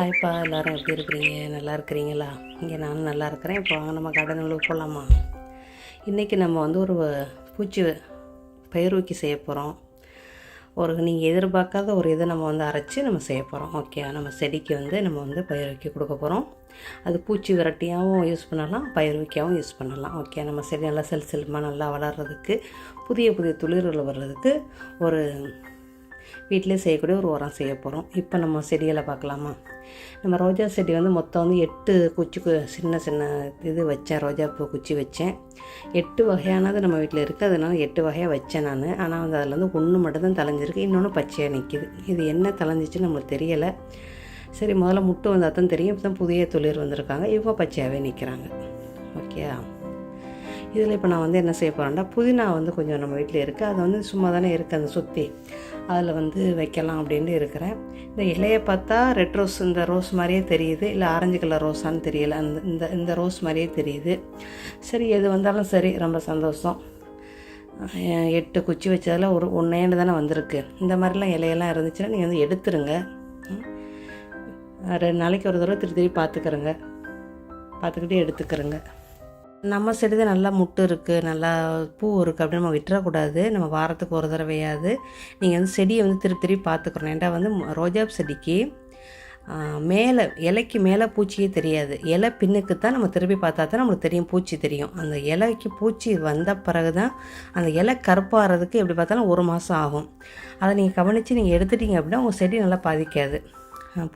ஹாய்ப்பா எல்லோரும் எப்படி இருக்கிறீங்க? நல்லா இருக்கிறீங்களா? இங்கே நானும் நல்லா இருக்கிறேன். இப்போ வாங்க நம்ம கடனுங்களுக்கு போகலாமா இன்றைக்கி நம்ம வந்து ஒரு பூச்சி பயிர்வக்கி செய்ய போகிறோம் ஒரு நீங்கள் எதிர்பார்க்காத ஒரு இதை நம்ம வந்து அரைச்சி நம்ம செய்ய போகிறோம் ஓகே நம்ம செடிக்கு வந்து நம்ம வந்து பயிர்வக்கி கொடுக்க போகிறோம் அது பூச்சி விரட்டியாகவும் யூஸ் பண்ணலாம் பயிர்வக்கியாகவும் யூஸ் பண்ணலாம். ஓகே நம்ம செடி நல்லா செல் செல்மா நல்லா வளர்கிறதுக்கு புதிய புதிய துளிர்கள் வர்றதுக்கு ஒரு வீட்டிலே செய்யக்கூடிய ஒரு உரம் செய்ய போகிறோம் இப்போ நம்ம செடிகளை பார்க்கலாமா? நம்ம ரோஜா செடி வந்து மொத்தம் வந்து எட்டு குச்சி கு- சின்ன சின்ன இது வச்சேன். ரோஜா பூ குச்சி வச்சேன். எட்டு வகையானது நம்ம வீட்டில் இருக்குது அதனால எட்டு வகையாக வச்சேன் நான். ஆனால் வந்து அதில் வந்து ஒன்று மட்டும்தான் தலைஞ்சிருக்கு இன்னொன்று பச்சையாக நிற்கிது இது என்ன தலைஞ்சிச்சுன்னு நம்மளுக்கு தெரியலை. சரி முதல்ல முட்டு வந்தால் தான் தெரியும். இப்போ தான் புதிய தொழில் வந்திருக்காங்க. இவங்க பச்சையாகவே நிற்கிறாங்க ஓகேயா? இதில் இப்போ நான் வந்து என்ன செய்ய போகிறேன்னா புதினா வந்து கொஞ்சம் நம்ம வீட்டில் இருக்குது. அது வந்து சும்மா தானே இருக்குது அந்த சுற்றி அதில் வந்து வைக்கலாம் அப்படின்ட்டு இருக்கிறேன். இந்த இலையை பார்த்தா ரெட் ரோஸ் இந்த ரோஸ் மாதிரியே தெரியுது. இல்லை ஆரஞ்சு கலர் ரோஸான்னு தெரியல. அந்த இந்த இந்த ரோஸ் மாதிரியே தெரியுது. சரி எது வந்தாலும் சரி ரொம்ப சந்தோஷம். எட்டு குச்சி வச்சதில் ஒரு ஒன்றேண்டு தானே வந்திருக்கு. இந்த மாதிரிலாம் இலையெல்லாம் இருந்துச்சுன்னா நீங்கள் வந்து எடுத்துருங்க. ரெண்டு நாளைக்கு ஒரு தடவை திருப்பி திருப்பி பார்த்துக்கிறங்க. பார்த்துக்கிட்டே எடுத்துக்கிறங்க. நம்ம செடி தான் நல்லா முட்டு இருக்குது நல்லா பூ இருக்குது அப்படின்னு நம்ம விட்டுறக்கூடாது. நம்ம வாரத்துக்கு ஒரு தடவையாவது நீங்கள் வந்து செடியை வந்து திருப்பி திருப்பி பார்த்துக்கணும். ஏன்டா வந்து ம- ரோஜா செடிக்கு மேலே இலைக்கு மேலே பூச்சியே தெரியாது. இலை பின்னுக்கு தான் நம்ம திருப்பி பார்த்தா தான் நம்மளுக்கு தெரியும் பூச்சி தெரியும். அந்த இலைக்கு பூச்சி வந்த பிறகு தான் அந்த இலை கருப்பாகிறதுக்கு எப்படி பார்த்தாலும் ஒரு மாதம் ஆகும். அதை நீங்கள் கவனித்து நீங்கள் எடுத்துட்டீங்க அப்படின்னா உங்கள் செடி நல்லா பாதிக்காது.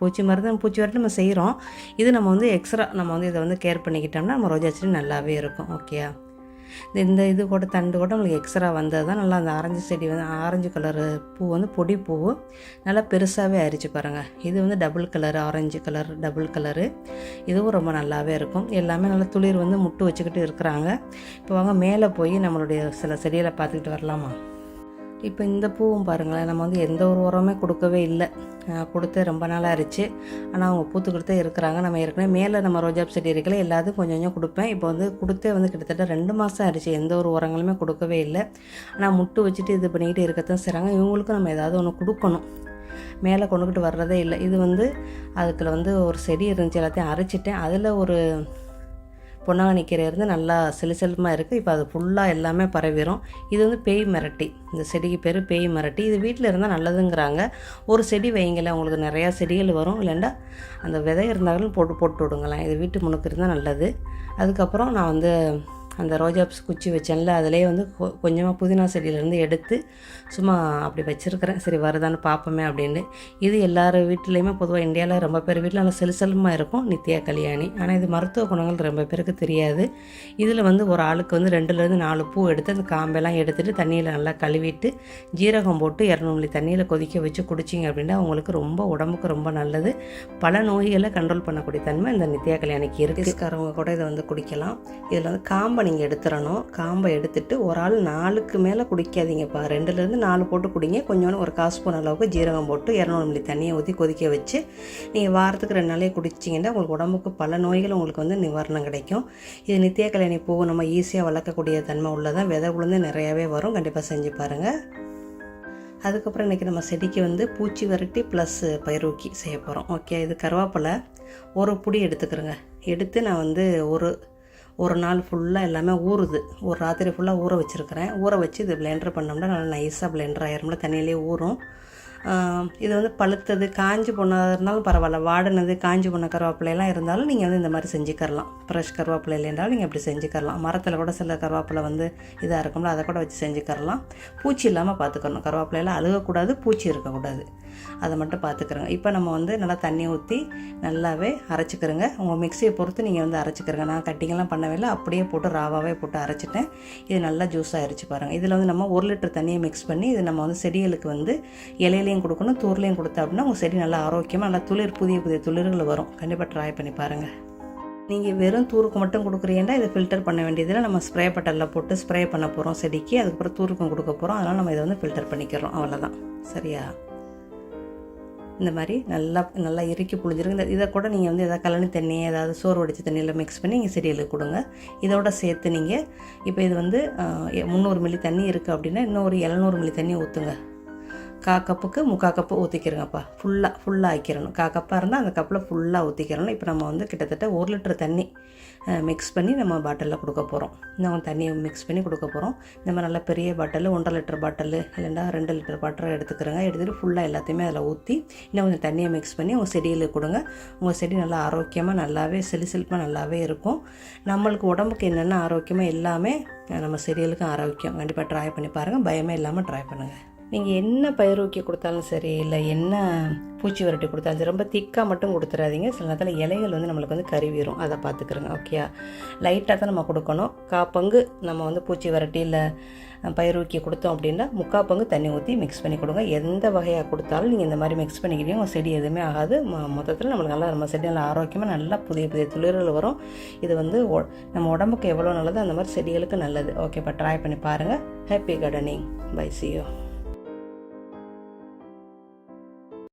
பூச்சி மருந்து பூச்சி வரட்டு நம்ம செய்கிறோம் இது நம்ம வந்து எக்ஸ்ட்ரா நம்ம வந்து இதை வந்து கேர் பண்ணிக்கிட்டோம்னா நம்ம ரோஜா செடி நல்லாவே இருக்கும். ஓகேயா இந்த இந்த இது கூட தண்டு கூட நம்மளுக்கு எக்ஸ்ட்ரா வந்தது தான் நல்லா அந்த ஆரஞ்சு செடி வந்து ஆரஞ்சு கலரு பூ வந்து பொடி பூ நல்லா பெருசாகவே அரிச்சு பாருங்கள் இது வந்து double colour orange colour double colour இதுவும் ரொம்ப நல்லாவே இருக்கும். எல்லாமே நல்லா துளிர் வந்து முட்டு வச்சுக்கிட்டு இருக்கிறாங்க. இப்போ வாங்க மேலே போய் நம்மளுடைய சில செடிகளை பார்த்துக்கிட்டு வரலாமா? இப்போ இந்த பூவும் பாருங்களேன் நம்ம வந்து எந்த ஒரு உரமே கொடுக்கவே இல்லை. கொடுத்து ரொம்ப நாள் ஆயிடுச்சு. ஆனால் அவங்க பூத்து கொடுத்தே இருக்கிறாங்க. நம்ம ஏற்கனவே மேலே நம்ம ரோஜா செடி இருக்கல எல்லாத்துக்கும் கொஞ்சம் கொஞ்சம் கொடுப்பேன். இப்போ வந்து கொடுத்தே வந்து கிட்டத்தட்ட ரெண்டு மாதம் ஆயிடுச்சு. எந்த ஒரு உரங்களுமே கொடுக்கவே இல்லை. ஆனால் முட்டு வச்சுட்டு இது பண்ணிக்கிட்டு இருக்கத்தான் செய்கிறாங்க இவங்களுக்கும் நம்ம ஏதாவது ஒன்று கொடுக்கணும். மேலே கொண்டுக்கிட்டு வர்றதே இல்லை. இது வந்து அதுக்குள்ள வந்து ஒரு செடி இருந்துச்சு எல்லாத்தையும் அரைச்சிட்டேன். அதில் ஒரு பொன்னாங்கண்ணி இருந்து நல்லா செலுசெலுமாக இருக்குது இப்போ அது ஃபுல்லாக எல்லாமே பரவிடும் இது வந்து பேய் மிரட்டி. இந்த செடிக்கு பேர் பேய் மிரட்டி. இது வீட்டில் இருந்தால் நல்லதுங்கிறாங்க. ஒரு செடி வைங்களேன் உங்களுக்கு நிறையா செடிகள் வரும். இல்லைண்டா அந்த விதை இருந்தாலும் போட்டு போட்டு விடுங்களேன். இது வீட்டு முனுக்கு இருந்தால் நல்லது. அதுக்கப்புறம் நான் வந்து அந்த ரோஜா குச்சி வச்சேன்ல அதிலே வந்து கொ- கொஞ்சமாக புதினா செடியிலேருந்து எடுத்து சும்மா அப்படி வச்சுருக்கிறேன். சரி வருதான்னு பார்ப்போமே அப்படின்னு இது எல்லார் வீட்லேயுமே பொதுவாக இந்தியாவில் ரொம்ப பேர் வீட்டில் நல்லா செலுசலமாக இருக்கும். நித்யா கல்யாணி. ஆனால் இது மருத்துவ குணங்கள் ரொம்ப பேருக்கு தெரியாது. இதில் வந்து ஒரு ஆளுக்கு வந்து ரெண்டுலேருந்து நாலு பூ எடுத்து அந்த காம்பெல்லாம் எடுத்துகிட்டு தண்ணியில் நல்லா கழுவிட்டு ஜீரகம் போட்டு இரநூறு தண்ணியில் கொதிக்க வச்சு குடிச்சிங்க அப்படின்னா உங்களுக்கு ரொம்ப உடம்புக்கு ரொம்ப நல்லது. பல நோய்களை கண்ட்ரோல் பண்ணக்கூடிய தன்மை இந்த நித்யா கல்யாணிக்கு இருக்குது காரவங்க கூட இதை வந்து குடிக்கலாம். இதில் வந்து காம்பை நீங்கள் எடுத்துடணும் காம்பை எடுத்துட்டு ஒரு ஆள் நாலுக்கு மேலே குடிக்காதீங்கப்பா ரெண்டுலேருந்து நாலு போட்டு குடிங்க. கொஞ்சோண்டு ஒரு காசு ஸ்பூன் அளவுக்கு ஜீரகம் போட்டு இரநூறு மில்லி தண்ணியை ஊற்றி கொதிக்க வச்சு நீங்கள் வாரத்துக்கு ரெண்டு நாளே குடிச்சிங்கன்னா உங்களுக்கு உடம்புக்கு பல நோய்கள் உங்களுக்கு வந்து நிவாரணம் கிடைக்கும். இது நித்திய கல்யாணி பூ நம்ம ஈஸியாக வளர்க்கக்கூடிய தன்மை உள்ளதான் விதை உளுந்து நிறையாவே வரும். கண்டிப்பாக செஞ்சு பாருங்கள் அதுக்கப்புறம் இன்றைக்கி நம்ம செடிக்கு வந்து பூச்சி விரட்டி ப்ளஸ் பயிரூக்கி செய்ய போகிறோம் ஓகே இது கருவேப்பிலை. ஒரு புடி எடுத்துக்கிறேங்க. எடுத்து நான் வந்து ஒரு ஒரு நாள் ஃபுல்லாக எல்லாமே ஊறுது. ஒரு ராத்திரி ஃபுல்லாக ஊற வச்சுருக்கிறேன். ஊற வச்சு இது பிளெண்டர் பண்ணோம்னா நல்லா நைஸாக பிளெண்டர் ஆயிரம்ல தண்ணியிலே ஊறும். இது வந்து பழுத்தது காஞ்சி போனதாக இருந்தாலும் பரவாயில்ல. வாடினது காஞ்சி போன கருவேப்பிலையெல்லாம் இருந்தாலும் நீங்கள் வந்து இந்த மாதிரி செஞ்சுக்கரலாம். ஃப்ரெஷ் கருவேப்பிலை இல்லைன்றாலும் நீங்கள் அப்படி செஞ்சுக்கரலாம். மரத்தில் கூட சில கருவேப்பிலை வந்து இதாக இருக்கும்ல அதை கூட வச்சு செஞ்சுக்கரலாம். பூச்சி இல்லாமல் பார்த்துக்கணும். கருவேப்பிலையெல்லாம் அழுகக்கூடாது பூச்சி இருக்கக்கூடாது. அதை மட்டும் பார்த்துக்கிறோங்க. இப்போ நம்ம வந்து நல்லா தண்ணி ஊற்றி நல்லாவே அரைச்சிக்கிறோங்க. உங்கள் மிக்சியை பொறுத்து நீங்கள் வந்து அரைச்சிக்கிறங்க. நான் கட்டிங்கெல்லாம் பண்ணவே இல்லை. அப்படியே போட்டு ராவாகவே போட்டு அரைச்சிட்டேன். இது நல்லா ஜூஸாக அரைச்சி பாருங்கள் இதில் வந்து நம்ம ஒரு லிட்டர் தண்ணியை மிக்ஸ் பண்ணி இது நம்ம வந்து செடிகளுக்கு வந்து இலையிலையும் கொடுக்கணும் தூர்லையும் கொடுத்தா அப்படின்னா உங்கள் செடி நல்லா ஆரோக்கியமாக நல்லா துளிர் புதிய புதிய துளிர்கள் வரும். கண்டிப்பாக ட்ரை பண்ணி பாருங்கள் நீங்கள் வெறும் தூருக்கு மட்டும் கொடுக்குறீங்கன்னா இதை ஃபில்டர் பண்ண வேண்டியதில் நம்ம ஸ்ப்ரே பட்டலில் போட்டு ஸ்ப்ரே பண்ண போகிறோம் செடிக்கு. அதுக்கப்புறம் தூருக்கும் கொடுக்க போகிறோம் அதனால் நம்ம இதை வந்து ஃபில்டர் பண்ணிக்கிறோம். அவ்வளோதான் சரியா? இந்த மாதிரி நல்லா நல்லா இறுக்கி புழிஞ்சிருக்கு இந்த இதை கூட நீங்கள் வந்து எதாவது கழனி தண்ணி ஏதாவது சோறு வடித்த தண்ணியில் மிக்ஸ் பண்ணி நீங்கள் செடிகளுக்கு கொடுங்க. இதோட சேர்த்து நீங்கள் இப்போ இது வந்து முந்நூறு மில்லி தண்ணி இருக்குது அப்படின்னா இன்னும் ஒரு எழுநூறு மில்லி தண்ணி ஊற்றுங்க கா கப்புக்கு முக்கா கப்பு ஊற்றிக்கிறோங்கப்பா ஃபுல்லாக ஃபுல்லாக ஆக்கிடணும் கா கப்பாக இருந்தால் அந்த கப்பில் ஃபுல்லாக ஊற்றிக்கிறணும் இப்போ நம்ம வந்து கிட்டத்தட்ட ஒரு லிட்டர் தண்ணி மிக்ஸ் பண்ணி நம்ம பாட்டிலில் கொடுக்க போகிறோம் நம்ம தண்ணியை மிக்ஸ் பண்ணி கொடுக்க போகிறோம் இந்த மாதிரி நல்ல பெரிய பாட்டில் ஒன்றரை லிட்டர் பாட்டில் இல்லைன்னா ரெண்டு லிட்டர் பாட்டில் எடுத்துக்கிறோங்க. எடுத்துகிட்டு ஃபுல்லாக எல்லாத்தையுமே அதில் ஊற்றி இன்னும் கொஞ்சம் தண்ணியை மிக்ஸ் பண்ணி உங்கள் செடியில் கொடுங்க. உங்கள் செடி நல்லா ஆரோக்கியமாக நல்லாவே செலிசெலிப்பாக நல்லாவே இருக்கும். நம்மளுக்கு உடம்புக்கு என்னென்ன ஆரோக்கியமாக எல்லாமே நம்ம செடிகளுக்கும் ஆரோக்கியம். கண்டிப்பாக ட்ரை பண்ணி பாருங்கள் பயமே இல்லாமல் ட்ரை பண்ணுங்கள் நீங்கள் என்ன பயிர் ஊக்கி கொடுத்தாலும் சரி இல்லை என்ன பூச்சி விரட்டி கொடுத்தாலும் சரி ரொம்ப திக்காக மட்டும் கொடுத்துறாதீங்க. சில நேரத்தில் இலைகள் வந்து நம்மளுக்கு வந்து கருவிடும் அதை பார்த்துக்கிறோங்க. ஓகே லைட்டாக தான் நம்ம கொடுக்கணும். கா பங்கு நம்ம வந்து பூச்சி விரட்டி இல்லை பயிர் ஊக்கி கொடுத்தோம் அப்படின்னா முக்கால் பங்கு தண்ணி ஊற்றி மிக்ஸ் பண்ணி கொடுங்க. எந்த வகையாக கொடுத்தாலும் நீங்கள் இந்த மாதிரி மிக்ஸ் பண்ணிக்கிட்டீங்க உங்கள் செடி எதுவுமே ஆகாது. மொத்தத்தில் நம்மளுக்கு நல்லா நம்ம செடி நல்லா ஆரோக்கியமாக நல்லா புதிய புதிய துளிர்கள் வரும். இது வந்து நம்ம உடம்புக்கு எவ்வளோ நல்லது அந்த மாதிரி செடிகளுக்கு நல்லது. ஓகேப்பா ட்ரை பண்ணி பாருங்கள் ஹாப்பி கார்டனிங் பை சியோ